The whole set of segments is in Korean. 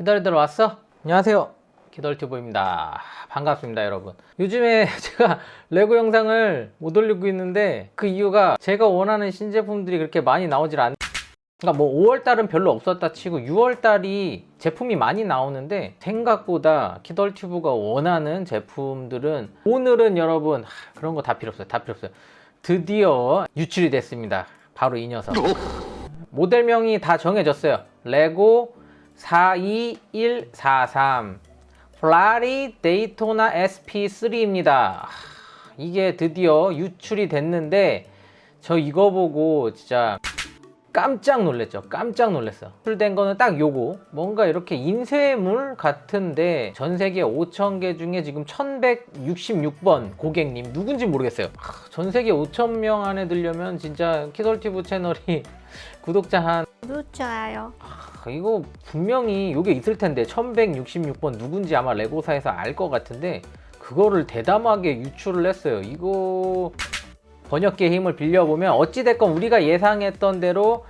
기다리들 왔어? 안녕하세요. 기덜튜브입니다. 반갑습니다, 여러분. 요즘에 제가 레고 영상을 못 올리고 있는데 그 이유가 제가 원하는 신제품들이 그렇게 많이 나오질 않. 그러니까 뭐 5월 달은 별로 없었다 치고 6월 달이 제품이 많이 나오는데 생각보다 키덜튜브가 원하는 제품들은 오늘은 여러분 하, 그런 거 다 필요 없어요. 다 필요 없어요. 드디어 유출이 됐습니다. 바로 이 녀석. 모델명이 다 정해졌어요. 레고 42143 플라리 데이토나 SP3입니다. 이게 드디어 유출이 됐는데 저 이거 보고 진짜 깜짝 놀랐죠. 깜짝 놀랐어. 출된 거는 딱 요거. 뭔가 이렇게 인쇄물 같은데 전 세계 5,000개 중에 지금 1,166번 고객님 누군지 모르겠어요. 하, 전 세계 5,000명 안에 들려면 진짜 키덜티브 채널이 구독자 한 구독 좋아요. 아, 이거 분명히 요게 있을 텐데 1166번 누군지 아마 레고사에서 알 것 같은데 그거를 대담하게 유출을 했어요. 이거 번역기의 힘을 빌려보면 어찌됐건 우리가 예상했던 대로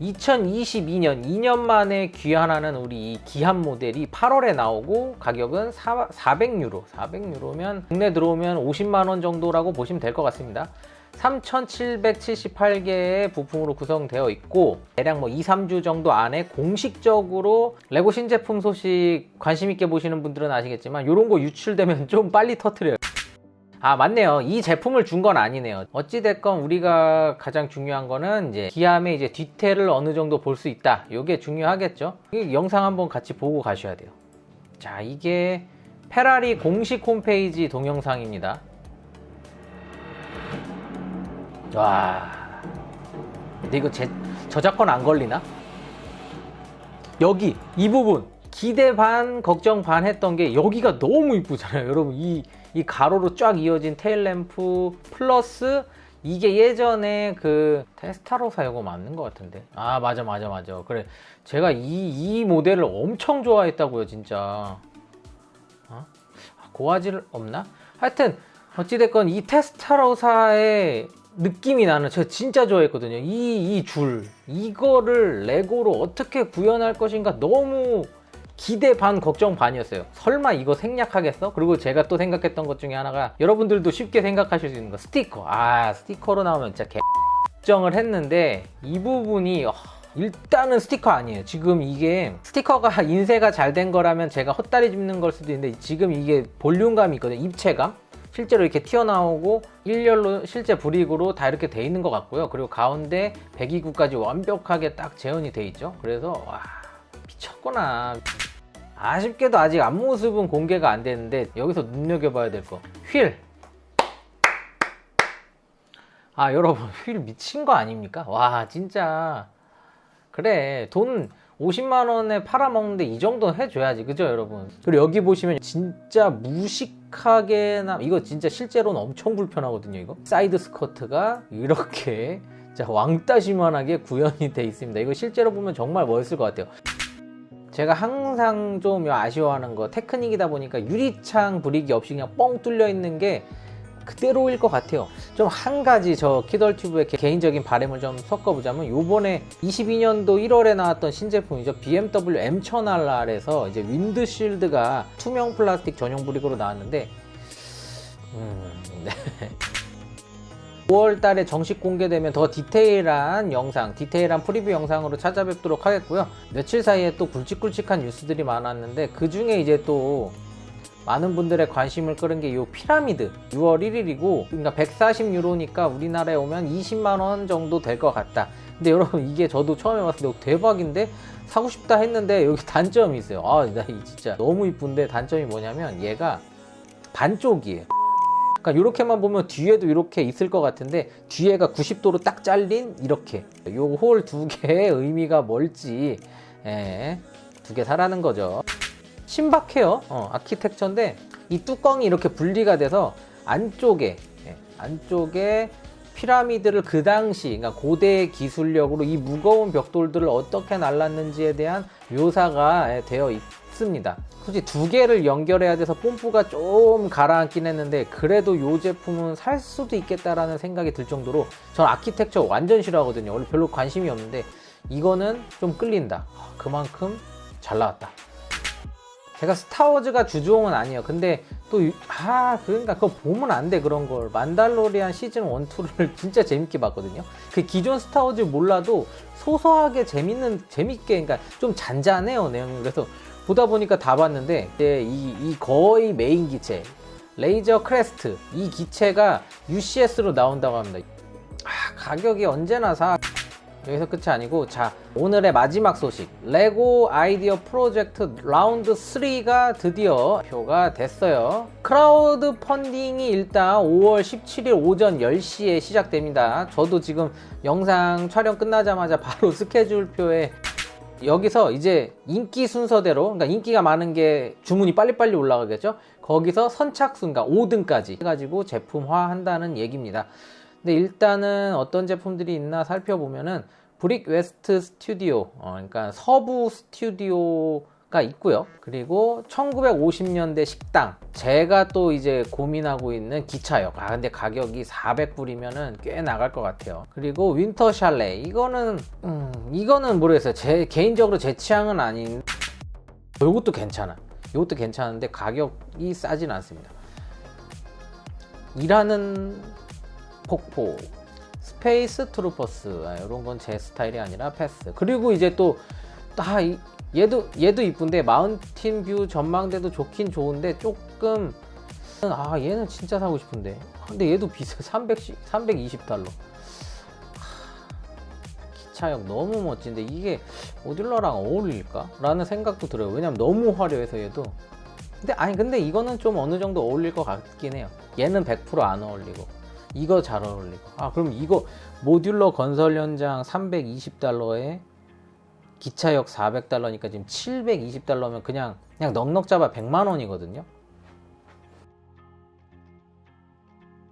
2022년 2년 만에 귀환하는 우리 이 기한 모델이 8월에 나오고 가격은 4, 400유로 400유로면 국내 들어오면 50만 원 정도라고 보시면 될 것 같습니다 3,778개의 부품으로 구성되어 있고 대략 뭐 2, 3주 정도 안에 공식적으로 레고 신제품 소식 관심 있게 보시는 분들은 아시겠지만 이런 거 유출되면 좀 빨리 터트려요. 아 맞네요. 이 제품을 준 건 아니네요. 어찌됐건 우리가 가장 중요한 거는 이제 기함의 이제 디테일을 어느 정도 볼 수 있다. 이게 중요하겠죠? 이 영상 한번 같이 보고 가셔야 돼요. 자 이게 페라리 공식 홈페이지 동영상입니다 와. 근데 이거 제, 저작권 안 걸리나? 여기 이 부분. 기대 반 걱정 반 했던 게 여기가 너무 이쁘잖아요. 여러분 이, 이 가로로 쫙 이어진 테일 램프 플러스 이게 예전에 그 테스타로사 이거 맞는 것 같은데. 아 맞아 맞아 맞아. 그래. 제가 이, 이 모델을 엄청 좋아했다고요 진짜. 어? 아, 고화질 없나? 하여튼 어찌됐건 이 테스타로사의 느낌이 나는 제가 진짜 좋아했거든요. 이 이 줄. 이거를 레고로 어떻게 구현할 것인가 너무 기대 반 걱정 반이었어요. 설마 이거 생략하겠어? 그리고 제가 또 생각했던 것 중에 하나가 여러분들도 쉽게 생각하실 수 있는 거 스티커. 아 스티커로 나오면 진짜 개 걱정을 했는데 이 부분이 어, 일단은 스티커 아니에요. 지금 이게 스티커가 인쇄가 잘 된 거라면 제가 헛다리 짚는 걸 수도 있는데 지금 이게 볼륨감이 있거든요. 입체감 실제로 이렇게 튀어나오고 일렬로 실제 브릭으로 다 이렇게 돼 있는 것 같고요. 그리고 가운데 배기구까지 완벽하게 딱 재현이 돼 있죠. 그래서 와 미쳤구나. 아쉽게도 아직 앞모습은 공개가 안 됐는데 여기서 눈여겨봐야 될 거. 휠. 아 여러분 휠 미친 거 아닙니까? 와 진짜 그래 돈 50만 원에 팔아먹는데 이 정도는 해줘야지 그죠 여러분 그리고 여기 보시면 진짜 무식 하게 나 이거 진짜 실제로는 엄청 불편하거든요 이거. 사이드 스커트가 이렇게 자 왕따시만하게 구현이 돼 있습니다. 이거 실제로 보면 정말 멋있을 것 같아요. 제가 항상 좀 아쉬워하는 거 테크닉이다 보니까 유리창 브릭이 없이 그냥 뻥 뚫려 있는 게 그대로일 것 같아요. 좀 한 가지 저 키덜튜브의 개인적인 바램을 좀 섞어보자면 요번에 22년도 1월에 나왔던 신제품이죠. BMW M1000RR에서 이제 윈드실드가 투명 플라스틱 전용 브릭으로 나왔는데 음, 네. 5월 달에 정식 공개되면 더 디테일한 영상, 디테일한 프리뷰 영상으로 찾아뵙도록 하겠고요. 며칠 사이에 또 굵직굵직한 뉴스들이 많았는데 그 중에 이제 또 많은 분들의 관심을 끌은 게이 피라미드 6월 1일이고 그러니까 140유로니까 우리나라에 오면 20만 원 정도 될 것 같다. 근데 여러분 이게 저도 처음에 봤을 때 대박인데 사고 싶다 했는데 여기 단점이 있어요. 아, 나이 진짜 너무 이쁜데 단점이 뭐냐면 얘가 반쪽이에요. 그러니까 이렇게만 보면 뒤에도 이렇게 있을 것 같은데 뒤에가 90도로 딱 잘린 이렇게 요 홀 두 개의 의미가 뭘지 예, 두 개 사라는 거죠. 신박해요. 어, 아키텍처인데 이 뚜껑이 이렇게 분리가 돼서 안쪽에 예, 안쪽에 피라미드를 그 당시 그러니까 고대 기술력으로 이 무거운 벽돌들을 어떻게 날랐는지에 대한 묘사가 예, 되어 있습니다. 솔직히 두 개를 연결해야 돼서 뽐뿌가 좀 가라앉긴 했는데 그래도 이 제품은 살 수도 있겠다라는 생각이 들 정도로 전 아키텍처 완전 싫어하거든요. 원래 별로 관심이 없는데 이거는 좀 끌린다. 그만큼 잘 나왔다. 제가 스타워즈가 주종은 아니에요. 근데 또, 유- 아, 그러니까 그거 보면 안 돼, 그런 걸. 만달로리안 시즌 1, 2를 진짜 재밌게 봤거든요. 그 기존 스타워즈 몰라도 소소하게 재밌는, 재밌게, 그러니까 좀 잔잔해요, 내용이. 그래서 보다 보니까 다 봤는데, 이제 이, 이 거의 메인 기체, 레이저 크레스트, 이 기체가 UCS로 나온다고 합니다. 아, 가격이 언제나 사. 여기서 끝이 아니고 자 오늘의 마지막 소식. 레고 아이디어 프로젝트 라운드 3가 드디어 표가 됐어요. 크라우드 펀딩이 일단 5월 17일 오전 10시에 시작됩니다. 저도 지금 영상 촬영 끝나자마자 바로 스케줄표에 여기서 이제 인기 순서대로 그러니까 인기가 많은 게 주문이 빨리빨리 올라가겠죠? 거기서 선착순 그러니까 5등까지 해가지고 제품화 한다는 얘기입니다 근데 일단은 어떤 제품들이 있나 살펴보면은 브릭 웨스트 스튜디오, 어, 그러니까 서부 스튜디오가 있고요. 그리고 1950년대 식당. 제가 또 이제 고민하고 있는 기차역. 아 근데 가격이 400불이면은 꽤 나갈 것 같아요. 그리고 윈터 샬레. 이거는 음, 이거는 모르겠어요. 제 개인적으로 제 취향은 아닌. 이것도 괜찮아. 이것도 괜찮은데 가격이 싸진 않습니다. 일하는 폭포, 스페이스 트루퍼스 아, 이런 건 제 스타일이 아니라 패스. 그리고 이제 또 아, 이- 얘도 얘도 이쁜데 마운틴 뷰 전망대도 좋긴 좋은데 조금 아 얘는 진짜 사고 싶은데 아, 근데 얘도 비싸 300 320달러. 기차역 너무 멋진데 이게 모듈러랑 어울릴까? 라는 생각도 들어요. 왜냐면 너무 화려해서 얘도. 근데 아니 근데 이거는 좀 어느 정도 어울릴 것 같긴 해요. 얘는 100%안 어울리고 이거 잘 어울리고. 아 그럼 이거 모듈러 건설 현장 320달러에 기차역 400달러니까 지금 720달러면 그냥 그냥 넉넉 잡아 100만 원이거든요.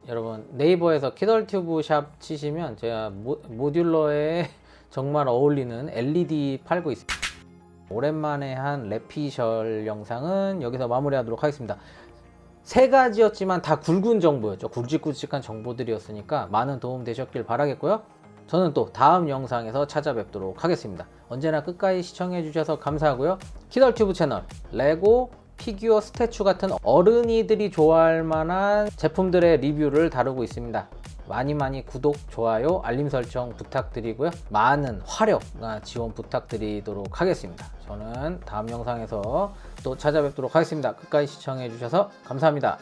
여러분 네이버에서 키덜튜브 샵 치시면 제가 모, 모듈러에 정말 어울리는 LED 팔고 있습니다. 오랜만에 한 레피셜 영상은 여기서 마무리하도록 하겠습니다. 세 가지였지만 다 굵은 정보였죠. 굵직굵직한 정보들이었으니까 많은 도움 되셨길 바라겠고요. 저는 또 다음 영상에서 찾아뵙도록 하겠습니다. 언제나 끝까지 시청해주셔서 감사하고요. 키덜튜브 채널 레고 피규어 스태츄 같은 어른이들이 좋아할 만한 제품들의 리뷰를 다루고 있습니다. 많이 많이 구독, 좋아요, 알림 설정 부탁드리고요. 많은 화력 아, 지원 부탁드리도록 하겠습니다. 저는 다음 영상에서 또 찾아뵙도록 하겠습니다. 끝까지 시청해 주셔서 감사합니다.